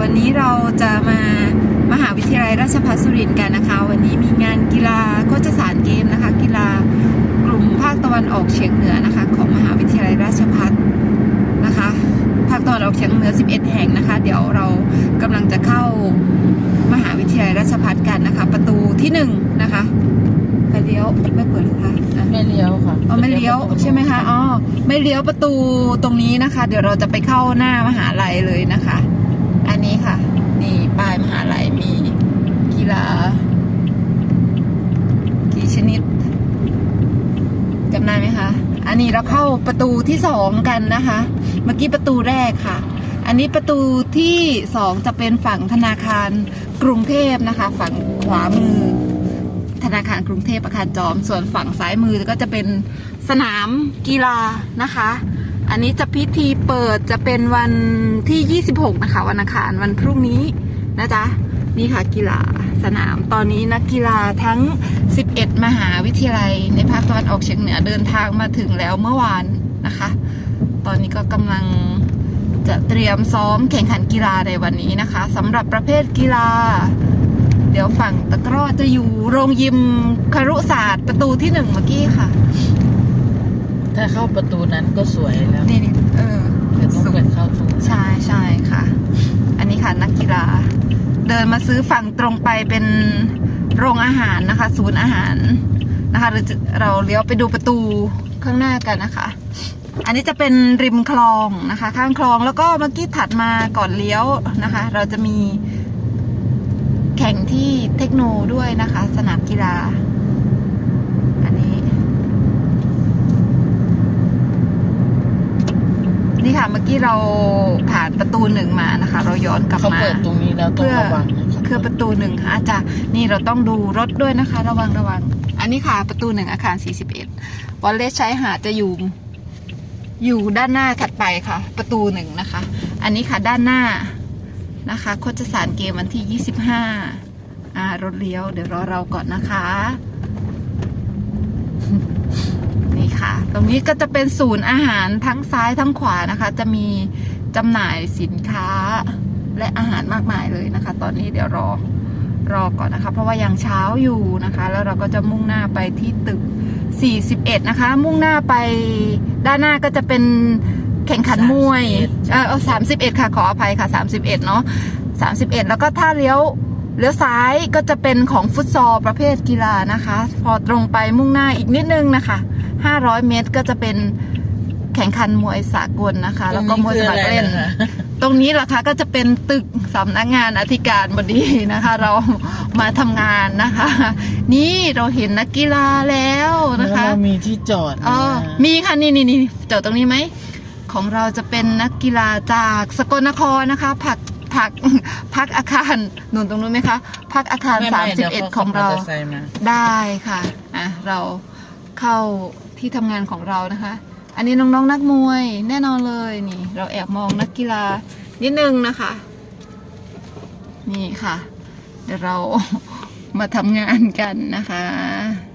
วันนี้เราจะมามหาวิทยาลัยราชภัฏสุรินทร์กันนะคะ วันนี้มีงานกีฬาโคจสารเกมนะคะ กีฬากลุ่มภาคตะวันออกเฉียงเหนือนะคะ ของมหาวิทยาลัยราชภัฏนะคะ ภาคตะวันออกเฉียงเหนือ 11 แห่งนะคะ เดี๋ยวเรากำลังจะเข้ามหาวิทยาลัยราชภัฏกันนะคะ ประตูที่หนึ่งนะคะไปเลี้ยวไม่เปิดเลยค่ะอะไม่เลี้ยวค่ะอ๋อไม่เลี้ยวใช่ไหมคะอ๋อไม่เลี้ยวประตูตรงนี้นะคะ เดี๋ยวเราจะไปเข้าหน้ามหาลัยเลยนะคะ อันนี้ค่ะ นี่ป้ายมหาลัยมีกีฬา กี่ชนิดจำได้ไหมคะ อันนี้ เราเข้าประตูที่สองกันนะคะ เมื่อกี้ประตูแรกค่ะ อันนี้ประตูที่สองจะเป็นฝั่งธนาคารกรุงเทพนะคะ ฝั่งขวามือ ธนาคารกรุงเทพอาคารจอม ส่วนฝั่งซ้ายมือก็จะเป็นสนามกีฬานะคะ อันนี้จะพิธีเปิดจะเป็นวันที่ 26 นะคะ วันอังคารวันพรุ่งนี้ นะจ๊ะ นี่ค่ะกีฬาสนามตอนนี้นักกีฬาทั้ง 11 มหาวิทยาลัย ในภาคตะวันออกเฉียงเหนือเดินทางมาถึงแล้วเมื่อวานนะคะ ตอนนี้ก็กำลังจะเตรียมซ้อมแข่งขันกีฬาในวันนี้นะคะสำหรับประเภทกีฬา เดี๋ยวฝั่งตะกร้อจะอยู่โรงยิมคารุศาสตร์ประตูที่หนึ่งเมื่อกี้ค่ะ ถ้าเข้าประตูนั้นก็สวยแล้วนี่นี่เออเดี๋ยวต้องไปเข้าตรงนั้น ใช่ใช่ค่ะ อันนี้ค่ะนักกีฬา เดินมาซื้อฝั่งตรงไปเป็นโรงอาหารนะคะ ศูนย์อาหารนะคะหรือเราเลี้ยวไปดูประตูข้างหน้ากันนะคะ อันนี้จะเป็นริมคลองนะคะ ข้างคลองแล้วก็เมื่อกี้ถัดมาก่อนเลี้ยวนะคะ เราจะมีแข่งที่เทคโนด้วยนะคะ สนามกีฬา อันนี้ นี่ค่ะเมื่อกี้เราผ่านประตูหนึ่งมานะคะ เราย้อนกลับเขามาเปิดตรงนี้แล้วต้องเพื่อระวังนะคะคือประตูหนึ่งค่ะอาจจะนี่เราต้องดูรถด้วยนะคะ ระวังระวัง อันนี้ค่ะประตูหนึ่งอาคาร 41วอลเลสใช้หาดจะอยู่อยู่ด้านหน้าถัดไปค่ะ ประตูหนึ่งนะคะ อันนี้ค่ะด้านหน้านะคะโคจสารเกมวันที่ 25อ่ารถเลี้ยว เดี๋ยวรอเราก่อนนะคะนี่ค่ะ ตรงนี้ก็จะเป็นศูนย์อาหารทั้งซ้ายทั้งขวานะคะ จะมีจำหน่ายสินค้าและอาหารมากมายเลยนะคะ ตอนนี้เดี๋ยวรอรอก่อนนะคะ เพราะว่ายังเช้าอยู่นะคะ แล้วเราก็จะมุ่งหน้าไปที่ตึก 41 นะคะ มุ่งหน้าไปด้านหน้าก็จะเป็นแข่งขันมวยเออสามสิบเอ็ดค่ะขออภัยค่ะ31เนาะ31แล้วก็ถ้าเลี้ยวเลี้ยวซ้ายก็จะเป็นของฟุตซอลประเภทกีฬานะคะ พอตรงไปมุ่งหน้าอีกนิดนึงนะคะ 500 เมตรก็จะเป็นแข่งขันมวยสากลนะคะ แล้วก็มวยสมัครเล่น ตรงคืออะไรนะคะตรงนี้เหรอคะก็จะเป็นตึกสำนักงานอธิการบดีนะคะ เรามาทำงานนะคะ นี่เราเห็นนักกีฬาแล้วนะคะแล้วเรามีที่จอดอ๋อนะมีค่ะนี่นี่นี่จอดตรงนี้ไหมของเราจะเป็นนักกีฬาจากสกลนครนะคะผักผักพักอาคารหนุนตรงนู้นไหมคะ พักอาคารไม่สามไม่สิบดี๋ยวเอ็ดขของเรามตไซค์มาได้ค่ะอะ เราเข้า ที่ทำงานของเรานะคะ อันนี้น้องๆนักมวยแน่นอนเลยนี่ เราแอบมองนักกีฬานิดนึงนะคะ นี่ค่ะ เดี๋ยวเรามาทำงานกันนะคะ